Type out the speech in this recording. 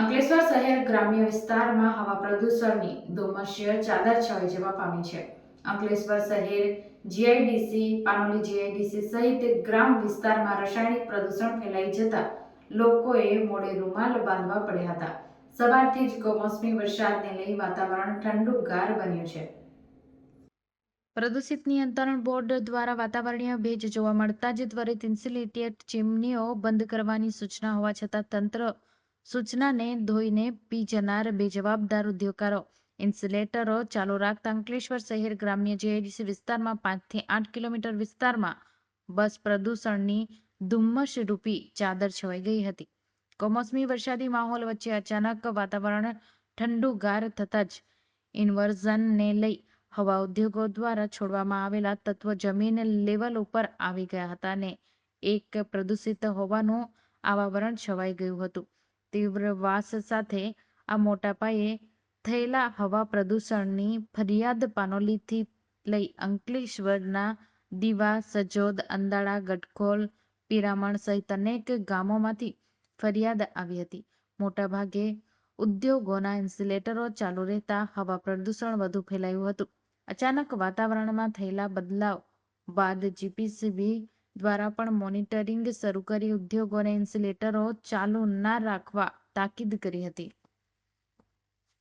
અંકલેશ્વર શહેર ગ્રામ્ય વિસ્તારમાં હવા પ્રદૂષણની ધુમ્મસ્ય ચાદર છવાઈ જવા પામી છે. અંકલેશ્વર શહેર જીઆઈડીસી પાનોલી જીઆઈડીસી સહિત ગ્રામ વિસ્તારમાં રાસાયણિક પ્રદૂષણ ફેલાઈ જતા લોકોએ મોડે રૂમાલ બાંધવા પડ્યા હતા. સવારથી જ કમોસમી વરસાદને લઈ વાતાવરણ ઠંડુગાર બન્યું છે. પ્રદૂષિત નિયંત્રણ બોર્ડ દ્વારા વાતાવરણીય ભેજ જોવા મળતા જ ત્વરિત ઇન્સ્યુલેટેડ ચીમનીઓ બંધ કરવાની સૂચના હોવા છતાં તંત્ર સૂચનાને ધોઈને પી જનાર બેજવાબદાર ઉદ્યોગકારો. ઇન્સ્યુલેટરો ચાલુ રાખતા અંકલેશ્વર શહેર ગ્રામ્ય જેઆઈડીસી વિસ્તારમાં પાંચથી આઠ કિલોમીટર વિસ્તારમાં બસ પ્રદૂષણની ધુમ્મસરૂપી ચાદર છવાઈ ગઈ હતી. કમોસમી વરસાદી માહોલ વચ્ચે અચાનક વાતાવરણ ઠંડુગાર થતાં જ ઇન્વર્ઝનને લઈ હવા ઉદ્યોગો દ્વારા છોડવામાં આવેલા તત્વો જમીન લેવલ ઉપર આવી ગયા હતા અને એક પ્રદૂષિત હોવાનું આવાવરણ છવાઈ ગયું હતું. તીવ્ર વાસ સાથે આ મોટા પાયે થયેલા હવા પ્રદૂષણની ફરિયાદ પાનોલીથી લઈ અંકલેશ્વરના દીવા, સજોદ, અંદાળા ગટખોલ પિરામણ સહિત અનેક ગામોમાંથી ફરિયાદ આવી હતી. મોટાભાગે ઉદ્યોગોના ઇન્સ્યુલેટરો ચાલુ રહેતા હવા પ્રદૂષણ વધુ ફેલાયું હતું. અચાનક વાતાવરણમાં થયેલા બદલાવ બાદ જીપીસીબી દ્વારા પણ મોનિટરિંગ શરૂ કરી ઉદ્યોગોને ઇન્સ્યુલેટરો ચાલુ ના રાખવા તાકીદ કરી હતી.